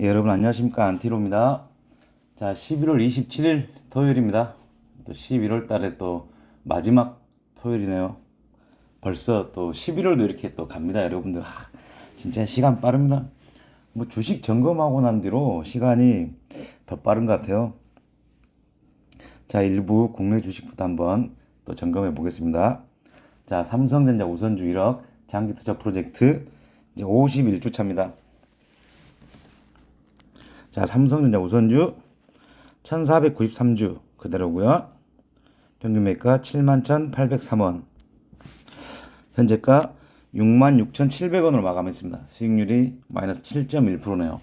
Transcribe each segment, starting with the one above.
예, 여러분 안녕하십니까 안티로입니다. 자, 11월 27일 토요일입니다. 또 11월 달에 또 마지막 토요일이네요. 벌써 또 11월도 이렇게 또 갑니다, 여러분들. 하, 진짜 시간 빠릅니다. 뭐 주식 점검하고 난 뒤로 시간이 더 빠른 것 같아요. 자, 일부 국내 주식부터 한번 또 점검해 보겠습니다. 자, 삼성전자 우선주 1억 장기 투자 프로젝트 이제 51주 차입니다. 자, 삼성전자 우선주 1493주 그대로고요. 평균 매가 71,803원. 현재가 66,700원으로 마감했습니다. 수익률이 마이너스 7.1%네요.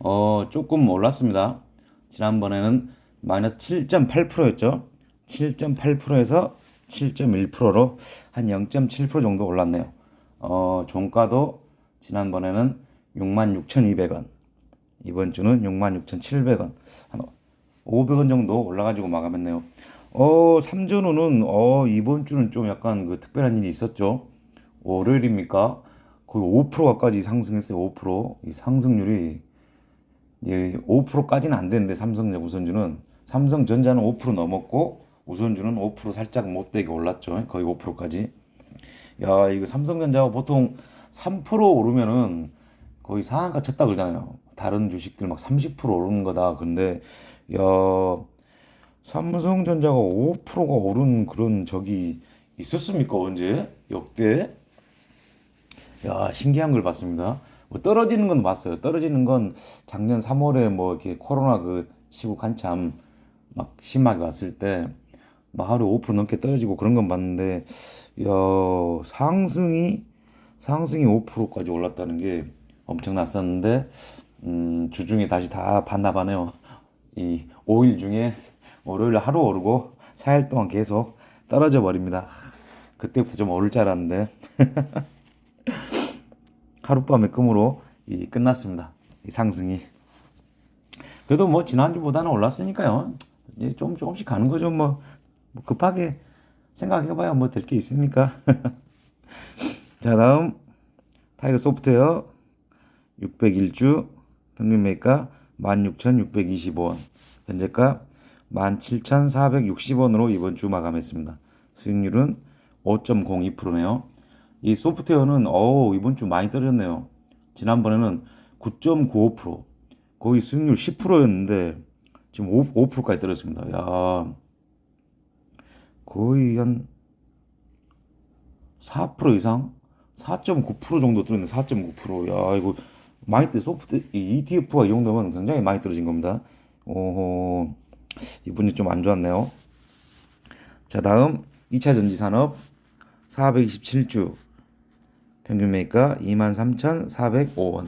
어, 조금 올랐습니다. 지난번에는 마이너스 7.8%였죠. 7.8%에서 7.1%로 한 0.7% 정도 올랐네요. 어, 종가도 지난번에는 66,200원. 이번 주는 66,700원. 한 500원 정도 올라가지고 마감했네요. 어, 삼전후는 어, 이번 주는 좀 약간 그 특별한 일이 있었죠. 월요일입니까? 거의 5%까지 상승했어요. 5%. 이 상승률이 예, 5%까지는 안 되는데 삼성전자 우선주는 삼성전자는 5% 넘었고 우선주는 5% 살짝 못되게 올랐죠. 거의 5%까지. 야, 이거 삼성전자가 보통 3% 오르면은 거의 상한가 쳤다 그러잖아요. 다른 주식들 막 30% 오르는 거다. 근데 야, 삼성전자가 5%가 오른 그런 적이 있었습니까? 언제? 역대? 야, 신기한 걸 봤습니다. 뭐 떨어지는 건 봤어요. 떨어지는 건 작년 3월에 뭐 이렇게 코로나 그 시국 한참 막 심하게 왔을 때 막 하루 5% 넘게 떨어지고 그런 건 봤는데 야, 상승이 상승이 5%까지 올랐다는 게 엄청 났었는데 음, 주중에 다시 다 반납하네요. 이 5일 중에 월요일 하루 오르고 4일 동안 계속 떨어져 버립니다. 그때부터 좀 오를 줄 알았는데 하룻밤의 꿈으로 이 끝났습니다. 이 상승이. 그래도 뭐 지난주보다는 올랐으니까요. 이제 좀 조금씩 가는 거죠. 뭐, 뭐 급하게 생각해봐야 뭐 될 게 있습니까? 자 다음 타이거 소프트웨어 601주 평균 매가 16,625원 현재가 17,460원으로 이번 주 마감했습니다. 수익률은 5.02%네요. 이 소프트웨어는 어 이번 주 많이 떨어졌네요. 지난번에는 9.95% 거의 수익률 10%였는데 지금 5, 5%까지 떨어졌습니다. 야 거의 한 4% 이상 4.9% 정도 떨어졌네. 4.9%. 야 이거 많이 떨 소프트 이 ETF가 이 정도면 굉장히 많이 떨어진 겁니다. 오호 이분이 좀 안 좋았네요. 자 다음 2차 전지 산업 427주 평균 매가 23,405원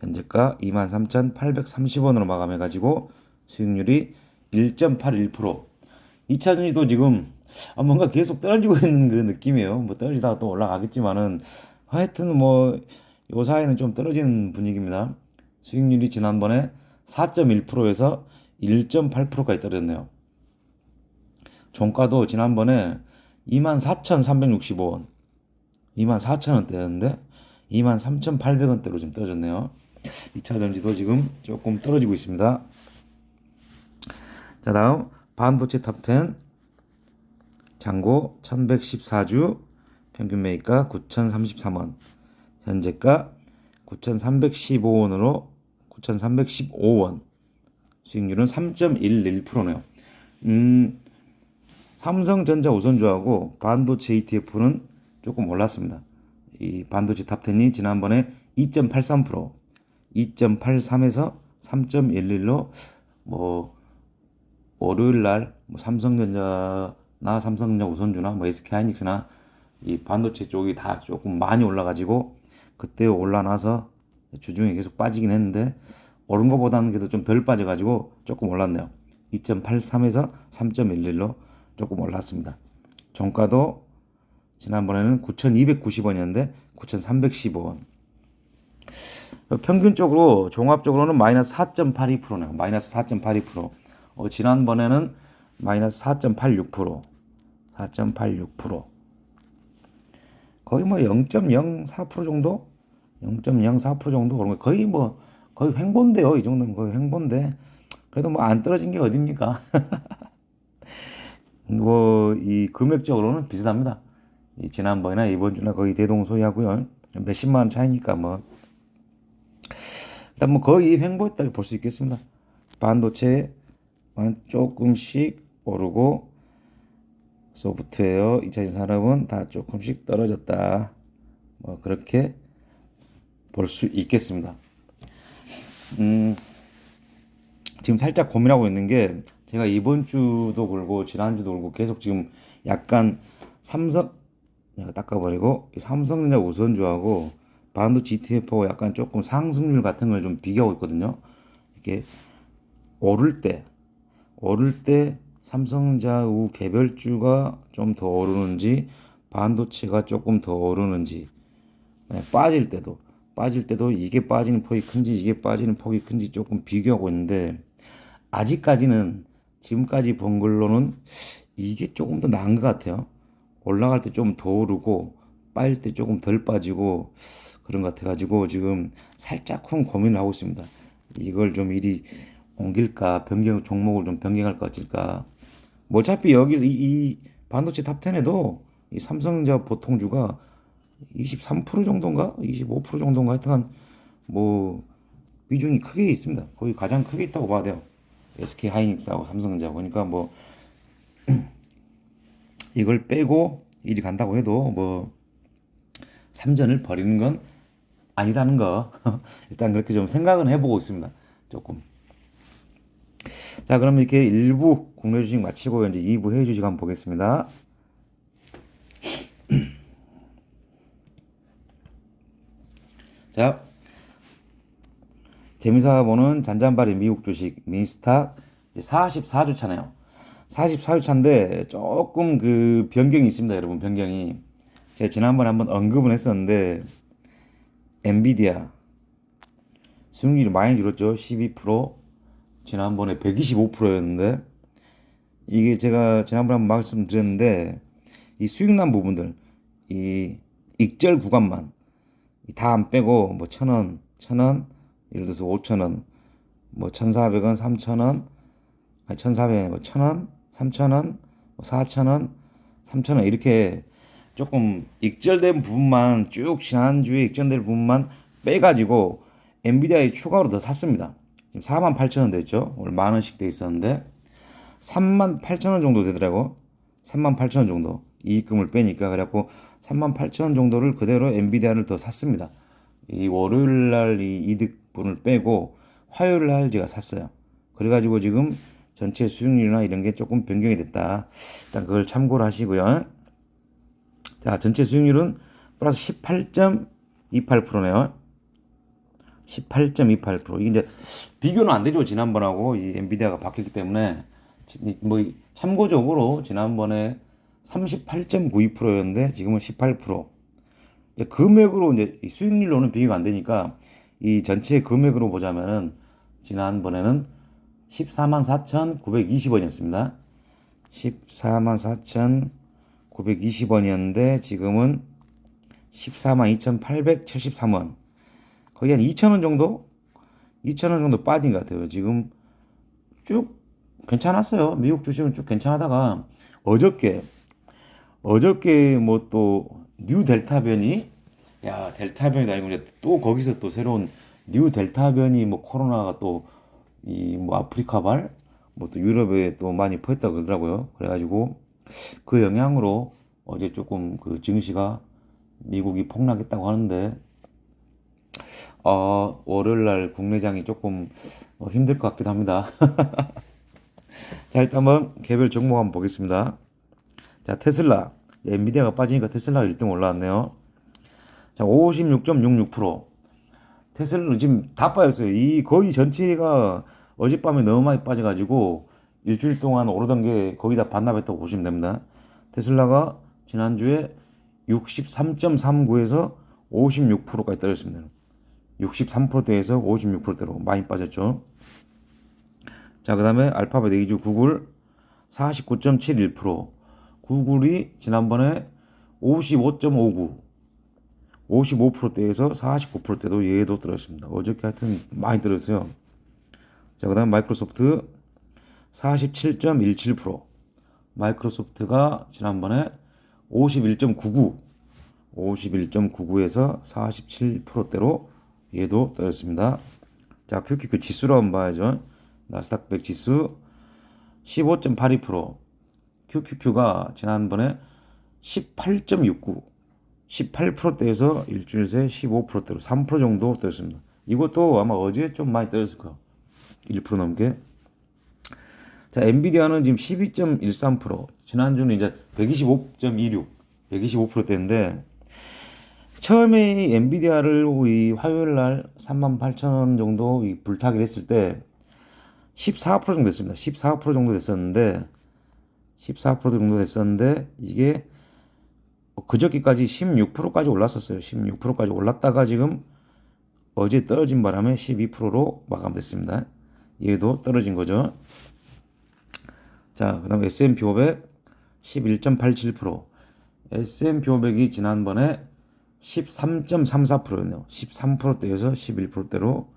현재가 23,830원으로 마감해 가지고 수익률이 1.81% 2차 전지도 지금 아, 뭔가 계속 떨어지고 있는 그 느낌이에요. 뭐 떨어지다가 또 올라가겠지만은 하여튼 뭐 요 사이는 좀 떨어지는 분위기입니다. 수익률이 지난번에 4.1%에서 1.8%까지 떨어졌네요. 종가도 지난번에 24,365원, 24,000원대였는데 23,800원대로 지금 떨어졌네요. 2차 전지도 지금 조금 떨어지고 있습니다. 자, 다음 반도체 탑10 장고 1114주 평균 매입가 9,033원 현재가 9,315원으로 9,315원 수익률은 3.11%네요. 음, 삼성전자 우선주하고 반도체 ETF는 조금 올랐습니다. 이 반도체 탑10이 지난번에 2.83%, 2.83에서 3.11로 뭐 월요일 날 뭐 삼성전자나 삼성전자 우선주나 뭐 SK 하이닉스나 이 반도체 쪽이 다 조금 많이 올라가지고 그때 올라나서 주중에 계속 빠지긴 했는데 오른 것보다는 그래도 좀 덜 빠져가지고 조금 올랐네요. 2.83에서 3.11로 조금 올랐습니다. 종가도 지난번에는 9,290원이었는데 9,315원. 평균적으로 종합적으로는 마이너스 4.82%네요. 마이너스 4.82%. 어, 지난번에는 마이너스 4.86%. 4.86%. 거의 뭐 0.04% 정도? 0.04% 정도 그런 거 거의 뭐 거의 횡보인데요. 이 정도면 거의 횡보인데 그래도 뭐 안 떨어진 게 어딥니까? 뭐 이 금액적으로는 비슷합니다. 이 지난번이나 이번 주나 거의 대동소이하고요. 몇십만 원 차이니까 뭐 일단 뭐 거의 횡보했다고 볼 수 있겠습니다. 반도체만 조금씩 오르고 소프트웨어 2차전 산업은 다 조금씩 떨어졌다. 뭐 그렇게 볼 수 있겠습니다. 음, 지금 살짝 고민하고 있는 게 제가 이번 주도 그렇고 지난주도 그렇고 계속 지금 약간 삼성 내가 닦아버리고 이 삼성전자 우선주하고 반도체 ETF하고 약간 조금 상승률 같은 걸 좀 비교하고 있거든요. 이렇게 오를 때 오를 때 삼성전자 우 개별주가 좀 더 오르는지 반도체가 조금 더 오르는지 네, 빠질 때도 빠질 때도 이게 빠지는 폭이 큰지 이게 빠지는 폭이 큰지 조금 비교하고 있는데 아직까지는 지금까지 본 걸로는 이게 조금 더 나은 것 같아요. 올라갈 때 좀 더 오르고 빠질 때 조금 덜 빠지고 그런 것 같아가지고 지금 살짝쿵 고민을 하고 있습니다. 이걸 좀 이리 옮길까 변경 종목을 좀 변경할까 어쩔까. 뭐 어차피 여기서 이, 이 반도체 탑10에도 이 삼성전자 보통주가 23% 정도인가 25% 정도인가 하여튼 뭐 비중이 크게 있습니다. 거의 가장 크게 있다고 봐야 돼요. SK 하이닉스하고 삼성전자 그러니까 뭐 이걸 빼고 일이 간다고 해도 뭐 삼전을 버리는 건 아니다는 거 일단 그렇게 좀 생각은 해보고 있습니다. 조금. 자, 그럼 이렇게 1부 국내 주식 마치고 이제 2부 해외 주식 한번 보겠습니다. 자, 재미사 보는 잔잔바리 미국 주식 민스탁 44주 차네요. 44주 차인데 조금 그 변경이 있습니다, 여러분. 변경이. 제가 지난번에 한번 언급은 했었는데 엔비디아 수익률이 많이 줄었죠. 12% 지난번에 125%였는데 이게 제가 지난번에 한번 말씀드렸는데 이 수익난 부분들 이 익절 구간만 다 안 빼고 뭐 천 원, 천 원, 예를 들어서 오천 원, 뭐 천사백 원, 삼천 원, 아니 천사백 원, 천 원, 삼천 원, 뭐 사천 원, 삼천 원 이렇게 조금 익절된 부분만 쭉 지난주에 익절된 부분만 빼가지고 엔비디아에 추가로 더 샀습니다. 지금 4만 8천 원 됐죠. 오늘 만 원씩 돼 있었는데 3만 8천 원 정도 되더라고. 3만 8천 원 정도 이익금을 빼니까 그래갖고 3만 8천 원 정도를 그대로 엔비디아를 더 샀습니다. 이 월요일 날 이 이득분을 빼고 화요일 날 제가 샀어요. 그래가지고 지금 전체 수익률이나 이런 게 조금 변경이 됐다. 일단 그걸 참고를 하시고요. 자, 전체 수익률은 플러스 18.28%네요. 18.28%. 이게 이제 비교는 안 되죠. 지난번하고 이 엔비디아가 바뀌었기 때문에 뭐 참고적으로 지난번에 38.92%였는데 지금은 18%. 이제 금액으로 이제 수익률로는 비교가 안 되니까 이 전체 금액으로 보자면은 지난번에는 14만 4,920원이었습니다. 14만 4,920원이었는데 지금은 14만 2,873원. 거의 한 2,000원 정도? 2,000원 정도 빠진 것 같아요. 지금 쭉 괜찮았어요. 미국 주식은 쭉 괜찮하다가 어저께 어저께 뭐 또 뉴 델타 변이 야 델타 아니고 이제 또 거기서 또 새로운 뉴 델타 변이 뭐 코로나가 또 이 뭐 아프리카발 뭐 또 유럽에 또 많이 퍼졌다 그러더라고요. 그래가지고 그 영향으로 어제 조금 그 증시가 미국이 폭락했다고 하는데 어 월요일 날 국내장이 조금 어, 힘들 것 같기도 합니다. 자 일단 한번 개별 종목 한번 보겠습니다. 자 테슬라 엔비디아가 빠지니까 테슬라가 1등 올라왔네요. 자 56.66% 테슬라는 지금 다 빠졌어요. 이 거의 전체가 어젯밤에 너무 많이 빠져가지고 일주일 동안 오르던 게 거의 다 반납했다고 보시면 됩니다. 테슬라가 지난주에 63.39에서 56%까지 떨어졌습니다. 63%대에서 56%대로 많이 빠졌죠. 자, 그 다음에 알파벳 에이주 구글 49.71%. 구글이 지난번에 55.59, 55%대에서 49%대도 얘도 떨어졌습니다. 어저께 하여튼 많이 떨어졌어요. 자, 그 다음 마이크로소프트 47.17%. 마이크로소프트가 지난번에 51.99 51.99에서 47%대로 얘도 떨어졌습니다. 자, QQQ 지수로 한번 봐야죠. 나스닥 100 지수 15.82% QQQ가 지난번에 18.69 18%대에서 일주일 새 15%대로 3% 정도 떨어졌습니다. 이것도 아마 어제 좀 많이 떨어졌을 거예요. 1% 넘게. 자, 엔비디아는 지금 12.13%, 지난주는 이제 125.26, 125%대인데, 처음에 이 엔비디아를 이 화요일 날 38,000원 정도 이 불타기를 했을 때, 14% 정도 됐습니다. 14% 정도 됐었는데, 14% 정도 됐었는데, 이게 그저께까지 16%까지 올랐었어요. 16%까지 올랐다가 지금 어제 떨어진 바람에 12%로 마감됐습니다. 얘도 떨어진 거죠. 자, 그 다음 S&P 500 11.87%. S&P 500이 지난번에 13.34%였네요. 13%대에서 11%대로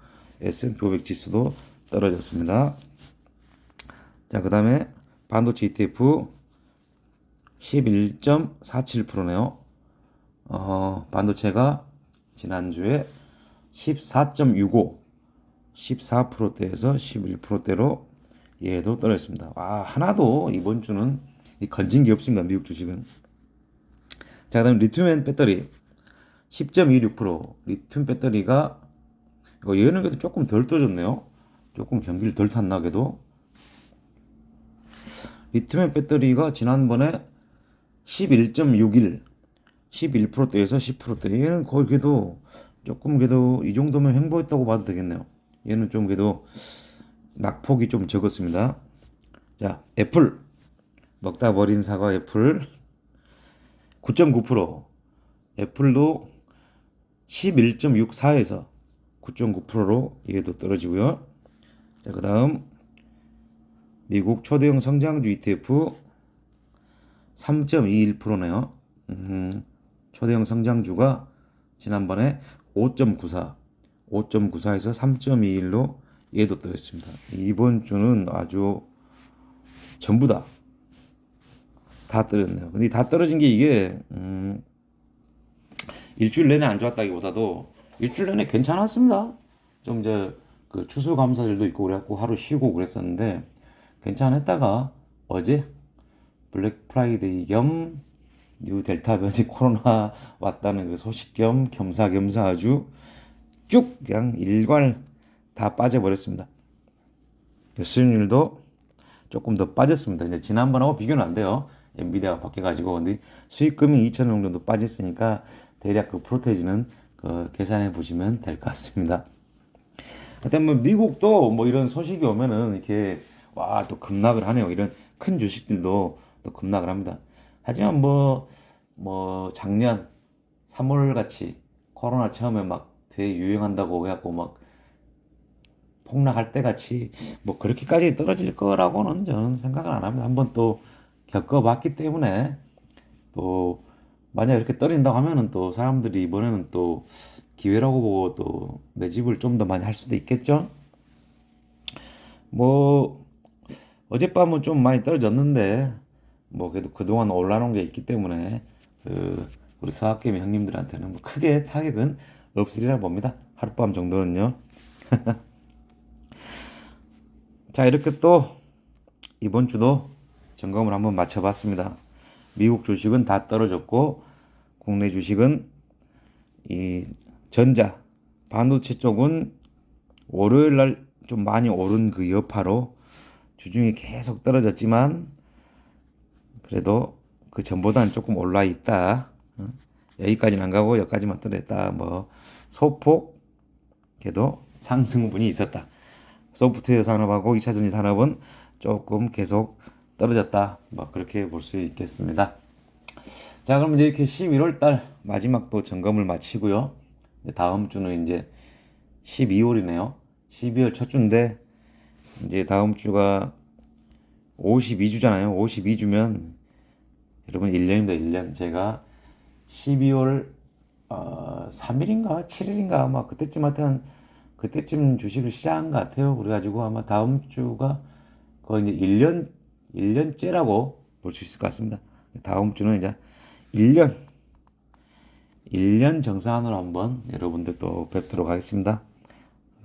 S&P 500 지수도 떨어졌습니다. 자, 그 다음에 반도체 ETF 11.47%네요. 어, 반도체가 지난주에 14.65, 14%대에서 11%대로 얘도 떨어졌습니다. 와, 하나도 이번 주는 건진 게 없습니다. 미국 주식은. 자, 그다음 리튬 배터리 10.26%. 리튬 배터리가 이거 그래도 조금 덜 떨어졌네요. 조금 경기를 덜 탔나 그래도. 리튬 배터리가 지난번에 11.61, 11%대에서 10%대. 얘는 거의 그래도 조금 그래도 이 정도면 횡보했다고 봐도 되겠네요. 얘는 좀 그래도 낙폭이 좀 적었습니다. 자, 애플. 먹다 버린 사과 애플. 9.9%. 애플도 11.64에서 9.9%로 얘도 떨어지고요. 자, 그 다음 미국 초대형 성장주 ETF 3.21%네요. 음, 초대형 성장주가 지난번에 5.94, 5.94에서 3.21로 얘도 떨어졌습니다. 이번 주는 아주 전부 다, 다 떨어졌네요. 근데 다 떨어진 게 이게, 음, 일주일 내내 안 좋았다기보다도 일주일 내내 괜찮았습니다. 좀 이제 그 추수감사절도 있고 그래갖고 하루 쉬고 그랬었는데 괜찮았다가 어제 블랙 프라이데이 겸 뉴 델타 변이 코로나 왔다는 그 소식 겸 겸사겸사 아주 쭉 그냥 일괄 다 빠져버렸습니다. 수익률도 조금 더 빠졌습니다. 이제 지난번하고 비교는 안 돼요. 엔비디아가 바뀌어가지고 근데 수익금이 2천 원 정도 빠졌으니까 대략 그 프로테이지는 그 계산해 보시면 될 것 같습니다. 하여튼 뭐 미국도 뭐 이런 소식이 오면은 이렇게 와 또 급락을 하네요. 이런 큰 주식들도 또 급락을 합니다. 하지만 뭐, 뭐, 작년 3월 같이 코로나 처음에 막 되게 유행한다고 해갖고 막 폭락할 때 같이 뭐 그렇게까지 떨어질 거라고는 저는 생각을 안 합니다. 한번 또 겪어봤기 때문에 또 만약 이렇게 떨어진다고 하면은 또 사람들이 이번에는 또 기회라고 보고 또 매집을 좀 더 많이 할 수도 있겠죠. 뭐 어젯밤은 좀 많이 떨어졌는데 뭐 그래도 그동안 올라놓은 게 있기 때문에 그 우리 서학개미 형님들한테는 뭐 크게 타격은 없으리라 봅니다. 하룻밤 정도는요. 자 이렇게 또 이번 주도 점검을 한번 맞춰봤습니다. 미국 주식은 다 떨어졌고 국내 주식은 이 전자 반도체 쪽은 월요일 날 좀 많이 오른 그 여파로 주중에 계속 떨어졌지만 그래도 그 전보다는 조금 올라 있다. 어? 여기까지는 안 가고 여기까지만 떨어졌다. 뭐 소폭 그래도 상승분이 있었다. 소프트웨어 산업하고 2차 전지 산업은 조금 계속 떨어졌다. 뭐 그렇게 볼 수 있겠습니다. 자, 그럼 이제 이렇게 11월 달 마지막 또 점검을 마치고요. 다음 주는 이제 12월이네요. 12월 첫 주인데 이제 다음 주가 52주잖아요. 52주면 여러분 1년입니다. 1년. 제가 12월 어, 3일인가 7일인가 아마 그때쯤 하여튼 그때쯤 주식을 시작한 것 같아요. 그래가지고 아마 다음 주가 거의 이제 1년 1년째라고 볼 수 있을 것 같습니다. 다음 주는 이제 1년 1년 정산으로 한번 여러분들 또 뵙도록 하겠습니다.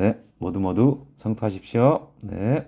네, 모두 모두 성투하십시오. 네.